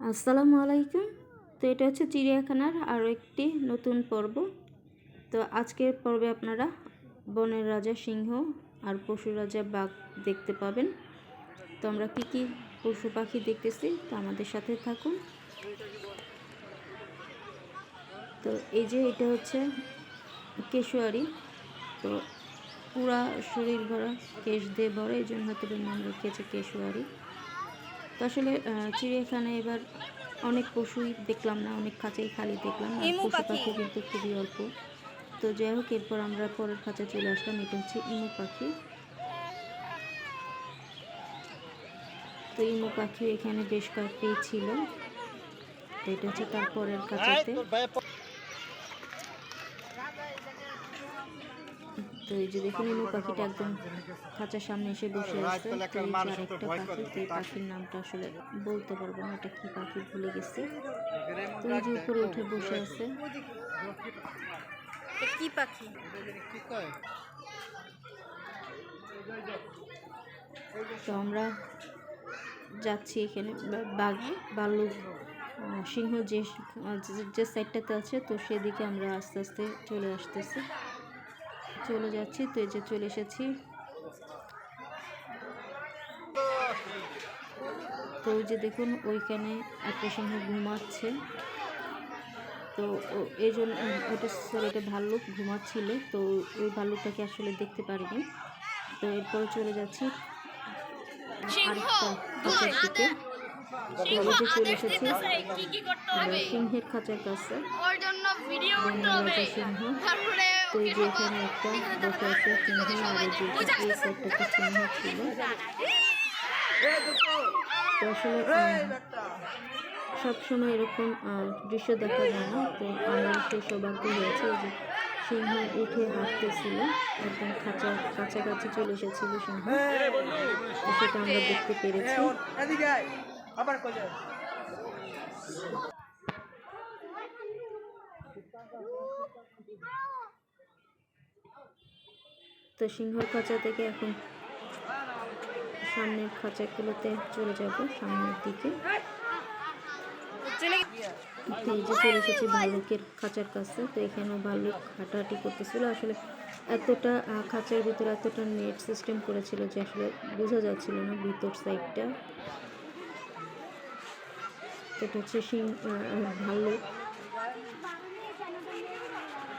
আসসালামু আলাইকুম। তো এটা হচ্ছে চিড়িয়াখানার আরও একটি নতুন পর্ব। তো আজকের পর্বে আপনারা বনের রাজা সিংহ আর পশু রাজা বাঘ দেখতে পাবেন। তো আমরা কী কী পশু পাখি দেখতেছি তো আমাদের সাথে থাকুন। তো এই যে এটা হচ্ছে কেশুয়ারি। তো পুরা শরীর ভরা কেশ দিয়ে ভরা, এই জন্য হয়তো নাম রেখেছে কেশুয়ারি। তো আসলে আহ, চিড়িয়াখানায় এবার অনেক পশুই দেখলাম না অনেক খাঁচাই খালি দেখলাম পশু পাখি। কিন্তু খুবই অল্প। তো যাই হোক এরপর আমরা পরের খাঁচা চলে আসলাম এটা হচ্ছে ইমু পাখি। তো ইমু পাখি এখানে বেশ কয়েকটি ছিল তো এটা হচ্ছে তার পরের খাঁচাতে। তো এই যে দেখুন ইমু পাখিটা একদম খাঁচার সামনে এসে বসে আছে। এই আরেকটা পাখি তো এই পাখির নামটা আসলে বলতে পারব না এটা কি পাখি ভুলে গেছি। তো এই যে উপরে উঠে বসে আছে। কি পাখি? তো আমরা যাচ্ছি এখানে বাঘ ভাল্লুক সিংহ যে- যে সাইডটাতে আছে তো সেদিকে আমরা আস্তে আস্তে চলে আসতেছি। চলে যাচ্ছি তো এই যে চলে এসেছি। তো ওই যে দেখুন ওইখানে একটা সিংহ ঘুমাচ্ছে। তো এই জন্য ওটা সরি এটা ভাল্লুক ঘুমাচ্ছিল। তো ওই ভাল্লুকটাকে আসলে দেখতে পারিনি। তো এরপরে চলে যাচ্ছি আরেকটা খাঁচার দিকে। তো এই চলে এসেছি। সিংহের খাঁচার কাছে। সিংহ। তারপরে তো এই যে এখানে একটা বসে আছে সিংহ আর এই যে এই সিংহ ছিল তো আসলে সবসময় এরকম দৃশ্য দেখা যায় না। তো আমরা সেই সৌভাগ্য হয়েছে যে সিংহ উঠে হাঁটতেছিল একদম খাঁচা কাছাকাছি চলে এসেছিল সিংহ। সেটা আমরা দেখতে পেরেছি। তো সিংহর খাঁচা থেকে এখন সামনের খাঁচাগুলোতে চলে যাব, সামনের দিকে। এই যে চলে এসেছি ভাল্লুকের খাঁচার কাছে, তো এখানেও ভাল্লুক হাঁটাহাঁটি করতেছিল। আসলে এতটা খাঁচার ভিতরে এতটা নেট সিস্টেম করেছিল যে আসলে বোঝা যাচ্ছিল না ভিতর সাইডটা এটা হচ্ছে সিং ভাল্লুক।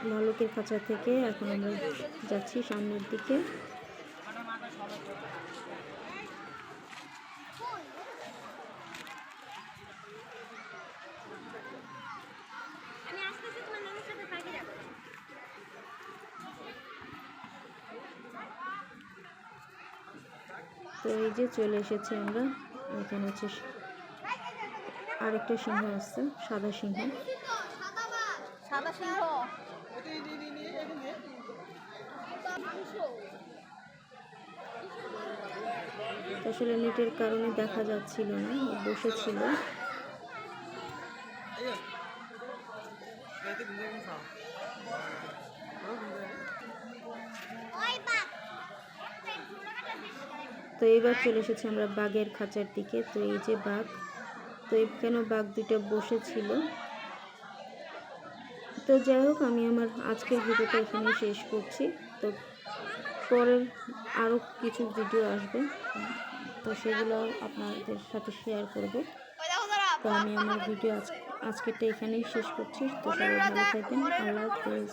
ভাল্লুকের খাঁচা থেকে এখন আমরা যাচ্ছি সামনের দিকে। তো এই যে চলে এসেছি আমরা এখানে হচ্ছে আরেকটা সিংহ আসছে সাদা সিংহ। সাদা সিংহ। আসলে নেটের কারণে দেখা যাচ্ছিল না, বসেছিল। তো এবার চলে এসেছি আমরা বাঘের খাঁচার দিকে। তো এই যে বাঘ, তো কেন বাঘ দুইটা বসেছিল? তো যাই হোক, আমি আমার আজকের ভিডিওটা এখানে শেষ করছি। তো পরের আরও কিছু ভিডিও আসবে। তো সেগুলো আপনাদের সাথে শেয়ার করব। তো আমি আমার ভিডিও আজ আজকেরটা এখানেই শেষ করছি। তো সবাই ভালো থাকবেন। আল্লাহ হাফেজ।